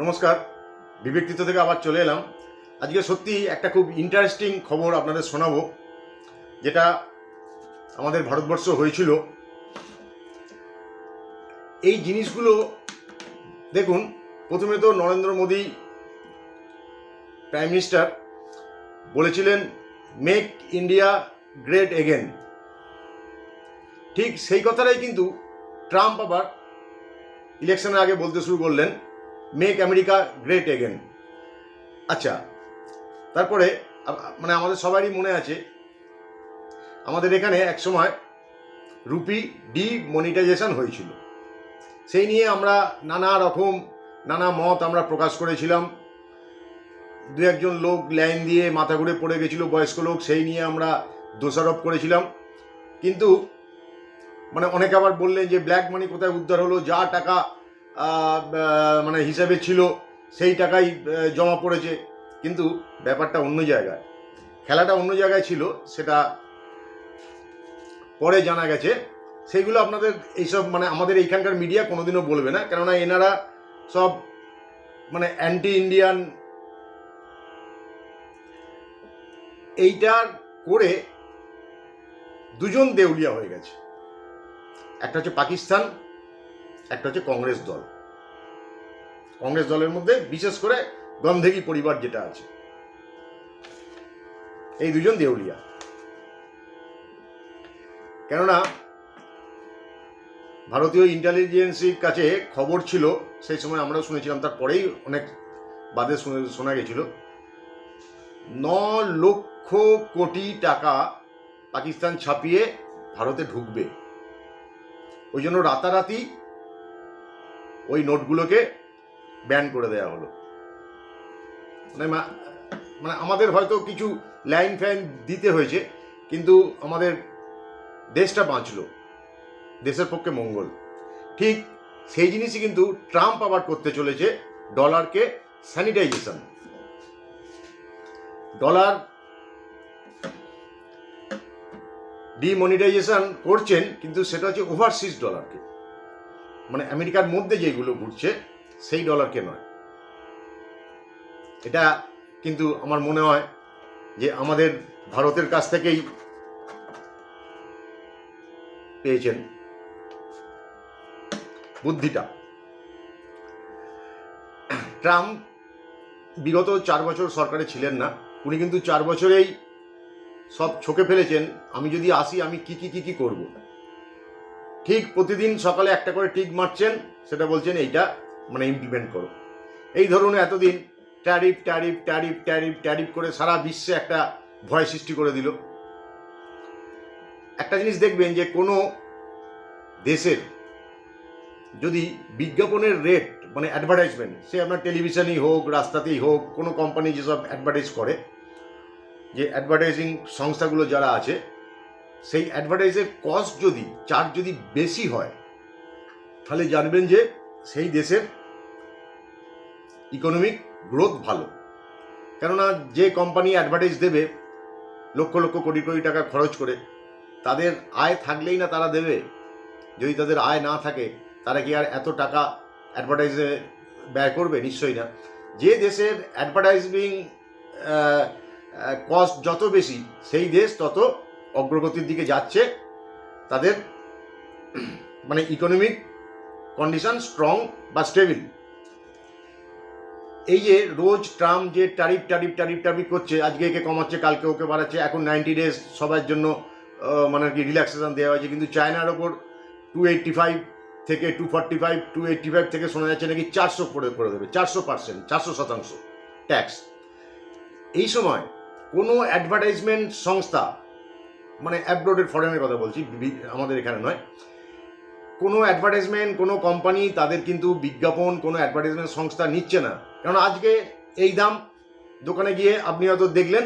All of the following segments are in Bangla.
নমস্কার। বিবেকৃত থেকে আবার চলে এলাম। আজকে সত্যি একটা খুব ইন্টারেস্টিং খবর আপনাদের শোনাবো, যেটা আমাদের ভারতবর্ষ হয়েছিল। এই জিনিসগুলো দেখুন, প্রথমে তো নরেন্দ্র মোদী প্রাইম মিনিস্টার বলেছিলেন মেক ইন্ডিয়া গ্রেট এগেন ঠিক সেই কথাটাই কিন্তু ট্রাম্প আবার ইলেকশনের আগে বলতে শুরু করলেন। মেক আমেরিকা গ্রেট এগেন আচ্ছা তারপরে মানে আমাদের সবারই মনে আছে, আমাদের এখানে এক সময় রুপি ডি মনিটাইজেশন হয়েছিল। সেই নিয়ে আমরা নানা রকম, নানা মত আমরা প্রকাশ করেছিলাম। দু একজন লোক লাইন দিয়ে মাথা ঘুরে পড়ে গেছিল, বয়স্ক লোক, সেই নিয়ে আমরা দোষারোপ করেছিলাম। কিন্তু মানে অনেকে আবার বললেন যে ব্ল্যাক মানি কোথায় উদ্ধার হলো? যা টাকা মানে হিসাবে ছিল, সেই টাকাই জমা পড়েছে। কিন্তু ব্যাপারটা অন্য জায়গায়। খেলাটা অন্য জায়গায় ছিল, সেটা পরে জানা গেছে। সেইগুলো আপনাদের এইসব মানে আমাদের এইখানকার মিডিয়া কোনোদিনও বলবে না। কেননা এনারা সব মানে অ্যান্টি ইন্ডিয়ান এইটার করে দুজন দেউলিয়া হয়ে গেছে। একটা হচ্ছে পাকিস্তান একটা হচ্ছে কংগ্রেস দল। কংগ্রেস দলের মধ্যে বিশেষ করে গন্ধেগি পরিবার যেটা আছে। এই দুজন দেউলিয়া। কেননা, ভারতীয় ইন্টেলিজেন্সির কাছে খবর ছিল, সেই সময় আমরা শুনেছিলাম, তারপরেই অনেক বাদে শুনে- শোনা গেছিল। ন লক্ষ কোটি টাকা পাকিস্তান ছাপিয়ে ভারতে ঢুকবে। ওই জন্য রাতারাতি ওই নোটগুলোকে ব্যান করে দেওয়া হলো। মানে মানে আমাদের হয়তো কিছু লাইন ফ্যান দিতে হয়েছে, কিন্তু আমাদের দেশটা বাঁচলো, দেশের পক্ষে মঙ্গল। ঠিক সেই জিনিসই কিন্তু ট্রাম্প আবার করতে চলেছে ডলারকে স্যানিটাইজেশন ডলার ডিমনিটাইজেশন করছেন, কিন্তু সেটা হচ্ছে ওভারসিজ ডলারকে মানে আমেরিকার মধ্যে যেগুলো ঘুরছে, সেই ডলারকে নয়। এটা কিন্তু আমার মনে হয় যে আমাদের ভারতের কাছ থেকেই পেয়েছেন বুদ্ধিটা। ট্রাম্প বিগত চার বছর সরকারে ছিলেন না, উনি কিন্তু চার বছরেই সব ছকে ফেলেছেন, আমি যদি আসি আমি কি কি কি কি করব? ঠিক প্রতিদিন সকালে একটা করে টিক মারছেন, সেটা বলছেন এইটা মানে ইমপ্লিমেন্ট করো। এই ধরুন এতদিন tariff tariff tariff tariff tariff করে সারা বিশ্বে একটা ভয় সৃষ্টি করে দিল। একটা জিনিস দেখবেন যে কোনো দেশের যদি বিজ্ঞাপনের রেট মানে অ্যাডভার্টাইজমেন্ট সে আপনার টেলিভিশনই হোক, রাস্তাতেই হোক, কোনো কোম্পানি যেসব অ্যাডভার্টাইজ করে, যে অ্যাডভার্টাইজিং সংস্থাগুলো যারা আছে সেই অ্যাডভার্টাইজের কস্ট যদি চার্জ যদি বেশি হয়, তাহলে জানবেন যে সেই দেশের ইকোনমিক গ্রোথ ভালো। কেননা যে কোম্পানি অ্যাডভার্টাইজ দেবে, লক্ষ লক্ষ কোটি কোটি টাকা খরচ করে, তাদের আয় থাকলেই না তারা দেবে। যদি তাদের আয় না থাকে, তারা কি আর এত টাকা অ্যাডভার্টাইজে ব্যয় করবে? নিশ্চয়ই না। যে দেশের অ্যাডভার্টাইজিং কস্ট যত বেশি, সেই দেশ তত অগ্রগতির দিকে যাচ্ছে, তাদের মানে ইকোনমিক কন্ডিশন স্ট্রং বা স্টেবিল এই যে রোজ ট্রাম্প যে ট্যারিফ ট্যারিফ ট্যারিফ ট্যারিফ করছে, আজকে একে কমাচ্ছে, কালকে ওকে বাড়াচ্ছে, এখন নাইনটি ডেজ সবার জন্য মানে আর কি রিল্যাক্সেশন দেওয়া হয়েছে। কিন্তু চায়নার ওপর টু এইট্টি ফাইভ থেকে two forty five two eighty five থেকে শোনা যাচ্ছে নাকি চারশো করে করে দেবে, চারশো পার্সেন্ট চারশো শতাংশ ট্যাক্স এই সময় কোনো অ্যাডভার্টাইজমেন্ট সংস্থা মানে অ্যাব্রোডের ফরেনের কথা বলছি আমাদের এখানে নয়। কোনো অ্যাডভার্টাইজমেন্ট কোনো কোম্পানি তাদের কিন্তু বিজ্ঞাপন, কোনো অ্যাডভার্টাইজমেন্ট সংস্থা নিচ্ছে না। কারণ আজকে এই দাম, দোকানে গিয়ে আপনি হয়তো দেখলেন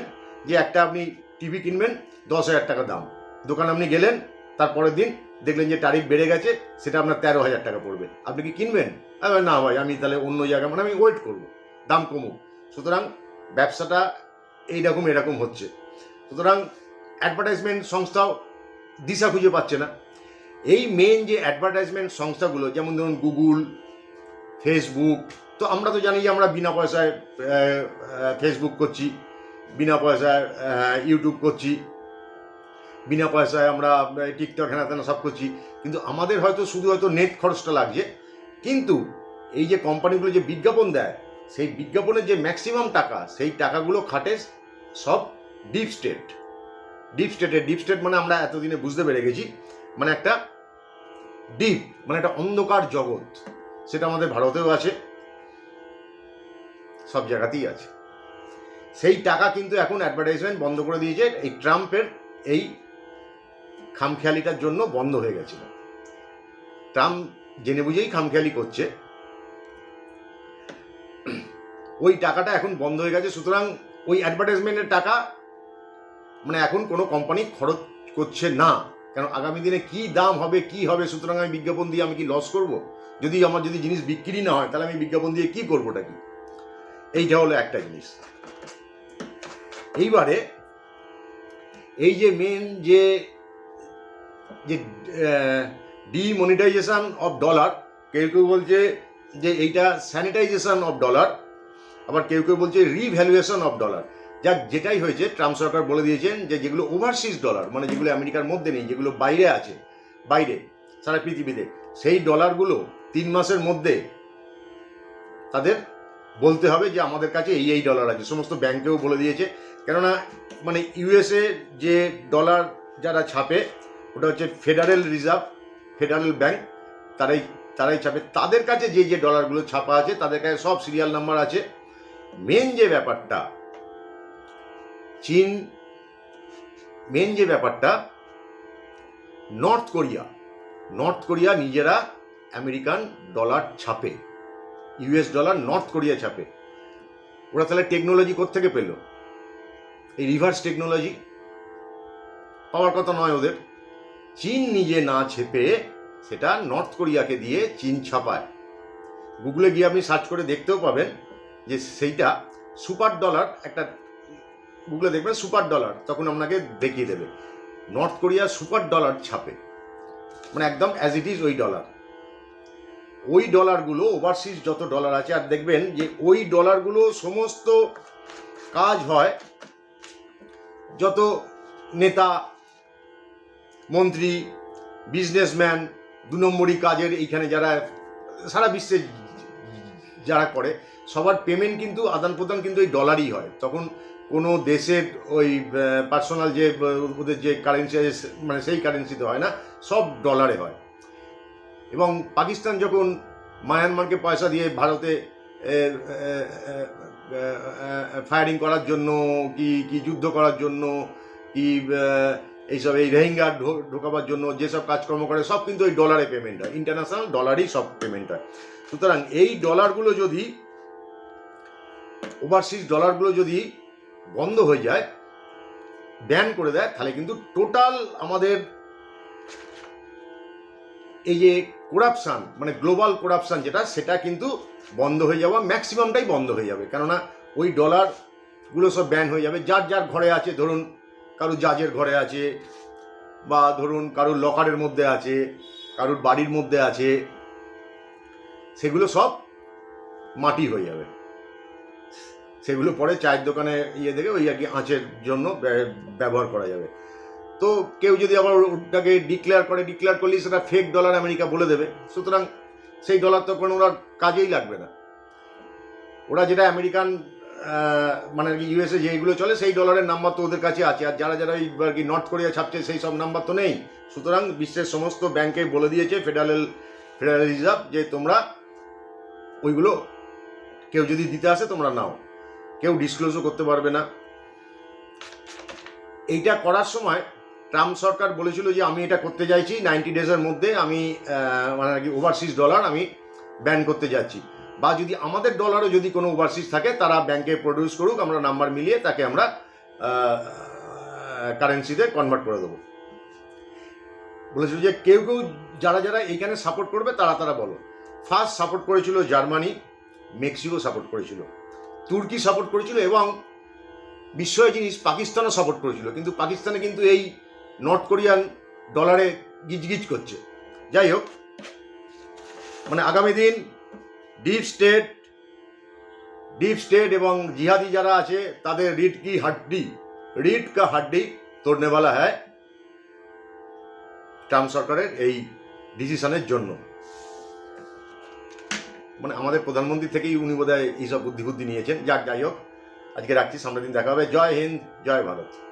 যে একটা আপনি টিভি কিনবেন, দশ হাজার টাকা দাম। দোকানে আপনি গেলেন, তারপরের দিন দেখলেন যে তারিখ বেড়ে গেছে, সেটা আপনার তেরো হাজার টাকা পড়বে। আপনি কি কিনবেন? না ভাই, আমি তাহলে অন্য জায়গায় মানে আমি ওয়েট করব, দাম কমুক। সুতরাং ব্যবসাটা এইরকম, এরকম হচ্ছে। সুতরাং অ্যাডভার্টাইজমেন্ট সংস্থাও দিশা খুঁজে পাচ্ছে না। এই মেন যে অ্যাডভার্টাইজমেন্ট সংস্থাগুলো, যেমন ধরুন গুগল ফেসবুক তো আমরা তো জানি যে আমরা বিনা পয়সায় ফেসবুক করছি, বিনা পয়সায় ইউটিউব করছি, বিনা পয়সায় আমরা টিকটক হেনা তেনা সব করছি। কিন্তু আমাদের হয়তো শুধু হয়তো নেট খরচটা লাগছে, কিন্তু এই যে কোম্পানিগুলো যে বিজ্ঞাপন দেয়, সেই বিজ্ঞাপনের যে ম্যাক্সিমাম টাকা, সেই টাকাগুলো খাটে সব ডিপ স্টেট ডিপ স্টেটের ডিপ স্টেট মানে আমরা এতদিনে বুঝতে পেরে গেছি। মানে একটা ডিপ মানে একটা অন্ধকার জগৎ। সেটা আমাদের ভারতেও আছে। সব জায়গাতেই আছে। সেই টাকা কিন্তু এখন অ্যাডভার্টাইজমেন্ট বন্ধ করে দিয়েছে। এই ট্রাম্পের এই খামখেয়ালিটার জন্য বন্ধ হয়ে গেছিল। ট্রাম্প জেনে বুঝেই খামখেয়ালি করছে। ওই টাকাটা এখন বন্ধ হয়ে গেছে। সুতরাং ওই অ্যাডভার্টাইজমেন্টের টাকা মানে এখন কোনো কোম্পানি খরচ করছে না। কারণ আগামী দিনে কি দাম হবে, কি হবে, সুতরাং আমি বিজ্ঞাপন দিয়ে আমি কি লস করব? যদি আমার যদি জিনিস বিক্রি না হয়, তাহলে আমি বিজ্ঞাপন দিয়ে কি করবোটা কি? এইটা হলো একটা জিনিস। এইবারে এই যে মেন যে যে ডিমনিটাইজেশন অফ ডলার কেউ কেউ বলছে যে এইটা স্যানিটাইজেশন অফ ডলার আবার কেউ কেউ বলছে রিভ্যালুয়েশন অফ ডলার যাক, যেটাই হয়েছে, ট্রাম্প সরকার বলে দিয়েছেন যে যেগুলো ওভারসিজ ডলার মানে যেগুলো আমেরিকার মধ্যে নেই, যেগুলো বাইরে আছে, বাইরে, সারা পৃথিবীতে, সেই ডলারগুলো তিন মাসের মধ্যে তাদের বলতে হবে যে আমাদের কাছে এই এই ডলার আছে। সমস্ত ব্যাংকেও বলে দিয়েছে। কেননা মানে ইউএসএ যে ডলার যারা ছাপে, ওটা হচ্ছে ফেডারেল রিজার্ভ ফেডারেল ব্যাংক তারাই তারাই ছাপে। তাদের কাছে যে যে ডলারগুলো ছাপা আছে, তাদের কাছে সব সিরিয়াল নাম্বার আছে। মেন যে ব্যাপারটা চীন মেন যে ব্যাপারটা নর্থ কোরিয়া নর্থ কোরিয়া নিজেরা আমেরিকান ডলার ছাপে ইউএস ডলার নর্থ কোরিয়া ছাপে। ওরা তাহলে টেকনোলজি কোত্থেকে পেল? এই রিভার্স টেকনোলজি পাওয়ার কথা নয় ওদের। চীন নিজে না ছেপে সেটা নর্থ কোরিয়াকে দিয়ে চীন ছাপায়। গুগলে গিয়ে আপনি সার্চ করে দেখতেও পাবেন যে সেইটা সুপার ডলার একটা গুগলে দেখবেন সুপার ডলার তখন আপনাকে দেখিয়ে দেবে। নর্থ কোরিয়া সুপার ডলার ছাপে। মানে একদম অ্যাজ ইট ইজ ওই ডলার ওই ডলারগুলো ওভারসিজ যত ডলার আছে, আর দেখবেন যে ওই ডলারগুলো সমস্ত কাজ হয় যত নেতা, মন্ত্রী বিজনেসম্যান দু নম্বরই কাজের এইখানে যারা, সারা বিশ্বে যারা করে, সবার পেমেন্ট কিন্তু আদান প্রদান কিন্তু ওই ডলারই হয়। তখন কোনো দেশের ওই পার্সোনাল যে, ওদের যে কারেন্সি আছে মানে সেই কারেন্সিতে হয় না, সব ডলারে হয়। এবং পাকিস্তান যখন মায়ানমারকে পয়সা দিয়ে ভারতে ফায়ারিং করার জন্য, কি কি যুদ্ধ করার জন্য, কি এইসব এই রোহিঙ্গা ঢোকাবার জন্য যেসব কাজকর্ম করে, সব কিন্তু ওই ডলারে পেমেন্ট হয়। ইন্টারন্যাশনাল ডলারই সব পেমেন্ট হয়। সুতরাং এই ডলারগুলো যদি ওভারসিজ ডলারগুলো যদি বন্ধ হয়ে যায় ব্যান করে দেয়, তাহলে কিন্তু টোটাল আমাদের এই যে করাপশান মানে গ্লোবাল করাপশান যেটা, সেটা কিন্তু বন্ধ হয়ে যাওয়া ম্যাক্সিমামটাই বন্ধ হয়ে যাবে। কেননা ওই ডলারগুলো সব ব্যান হয়ে যাবে। যার যার ঘরে আছে, ধরুন কারও জাজের ঘরে আছে, বা ধরুন কারুর লকারের মধ্যে আছে, কারোর বাড়ির মধ্যে আছে, সেগুলো সব মাটি হয়ে যাবে। সেগুলো পরে চায়ের দোকানে ইয়ে দেখে ওই আর কি আঁচের জন্য ব্যবহার করা যাবে। তো কেউ যদি আবার ওটাকে ডিক্লেয়ার করে ডিক্লেয়ার করলে সেটা ফেক ডলার আমেরিকা বলে দেবে। সুতরাং সেই ডলার তো কোনো ওরা কাজেই লাগবে না। ওরা যেটা আমেরিকান মানে ইউএসএ যেগুলো চলে সেই ডলারের নাম্বার তো ওদের কাছে আছে। আর যারা যারা ওই আর কি নর্থ কোরিয়া ছাপছে সেই সব নাম্বার তো নেই। সুতরাং বিশ্বের সমস্ত ব্যাংকে বলে দিয়েছে ফেডারেল ফেডারেল রিজার্ভ যে তোমরা ওইগুলো কেউ যদি দিতে আসে তোমরা নাও। কেউ ডিসক্লোজও করতে পারবে না। এইটা করার সময় ট্রাম্প সরকার বলেছিল যে, আমি এটা করতে চাইছি নাইনটি ডেজের মধ্যে আমি মানে আর কি ওভারসিজ ডলার আমি ব্যান করতে যাচ্ছি। বা যদি আমাদের ডলারও যদি কোনো ওভারসিজ থাকে, তারা ব্যাংকে প্রডিউস করুক, আমরা নাম্বার মিলিয়ে তাকে আমরা কারেন্সিতে কনভার্ট করে দেবো। বলেছিল যে, কেউ কেউ যারা যারা এইখানে সাপোর্ট করবে, তারা তারা বলো। ফার্স্ট সাপোর্ট করেছিল জার্মানি মেক্সিকো সাপোর্ট করেছিল। তুর্কি সাপোর্ট করেছিল এবং বিস্ময় জিনিস পাকিস্তানও সাপোর্ট করেছিল। কিন্তু পাকিস্তানে কিন্তু এই নর্থ কোরিয়ান ডলারে গিজগিজ করছে। যাই হোক মানে আগামী দিন ডিপ স্টেট ডিপ স্টেট এবং জিহাদি যারা আছে, তাদের রিট কি হাড্ডি? রিট কা হাড্ডি তোড়নেওয়ালা হ্যায়। ট্রাম্প সরকারের এই ডিসিশনের জন্য। মানে আমাদের প্রধানমন্ত্রী থেকেই উনি বোধহয় এইসব বুদ্ধি বুদ্ধি নিয়েছেন। যাক, যাই হোক, আজকে রাখছি, সামনের দিন দেখা হবে। জয় হিন্দ, জয় ভারত।